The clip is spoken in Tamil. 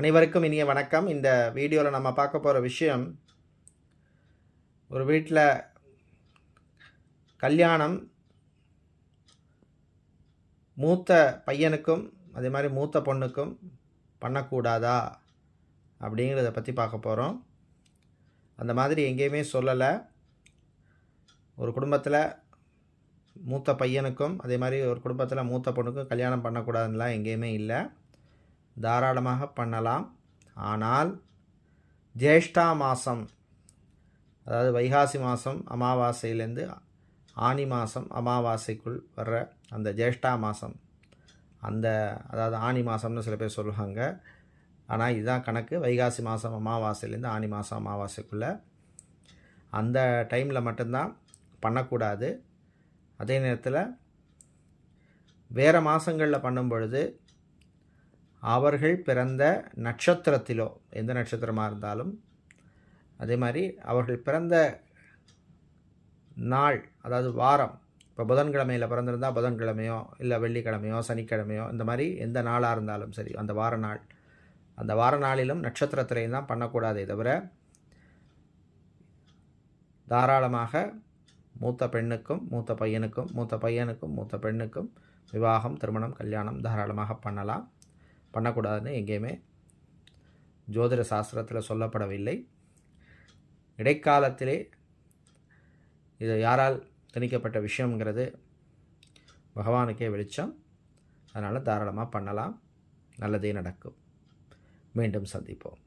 அனைவருக்கும் இனிய வணக்கம். இந்த வீடியோவில் நம்ம பார்க்க போகிற விஷயம் ஒரு வீட்டில் கல்யாணம் மூத்த பையனுக்கும் அதே மாதிரி மூத்த பொண்ணுக்கும் பண்ணக்கூடாதா அப்படிங்கிறத பற்றி பார்க்க போகிறோம் அந்த மாதிரி எங்கேயுமே சொல்லலை. ஒரு குடும்பத்தில் மூத்த பையனுக்கும் அதே மாதிரி ஒரு குடும்பத்தில் மூத்த பொண்ணுக்கும் கல்யாணம் பண்ணக்கூடாதுன்னெலாம் எங்கேயுமே இல்லை. தாராளமாக பண்ணலாம். ஆனால் ஜேஷ்டா மாதம் அதாவது வைகாசி மாதம் அமாவாசையிலேருந்து ஆனி மாதம் அமாவாசைக்குள் வர்ற அந்த ஜேஷ்டா மாதம் அந்த அதாவது ஆனி மாதம்னு சில பேர் சொல்லுவாங்க. ஆனால் இதுதான் கணக்கு. வைகாசி மாதம் அமாவாசையிலேருந்து ஆனி மாதம் அமாவாசைக்குள்ளே. அந்த டைமில் மட்டும்தான் பண்ணக்கூடாது. அதே நேரத்தில் வேறு மாதங்களில் பண்ணும் பொழுது அவர்கள் பிறந்த நட்சத்திரத்திலோ எந்த நட்சத்திரமாக இருந்தாலும் அதே மாதிரி அவர்கள் பிறந்த நாள் அதாவது வாரம் இப்போ புதன்கிழமையில் பிறந்திருந்தால் புதன்கிழமையோ இல்லை வெள்ளிக்கிழமையோ சனிக்கிழமையோ இந்த மாதிரி எந்த நாளாக இருந்தாலும் சரி அந்த வார நாள். அந்த வார நாளிலும் நட்சத்திரத்திலையும் தான் பண்ணக்கூடாதே தவிர தாராளமாக மூத்த பெண்ணுக்கும் மூத்த பையனுக்கும் மூத்த பையனுக்கும் மூத்த பெண்ணுக்கும் விவாகம் திருமணம் கல்யாணம் தாராளமாக பண்ணலாம். பண்ணக்கூடாதுன்னு எங்கேயுமே ஜோதிட சாஸ்திரத்தில் சொல்லப்படவில்லை. இடைக்காலத்திலே இது யாரால் திணிக்கப்பட்ட விஷயங்கிறது பகவானுக்கே வெளிச்சம். அதனால் தாராளமாக பண்ணலாம். நல்லதே நடக்கும். மீண்டும் சந்திப்போம்.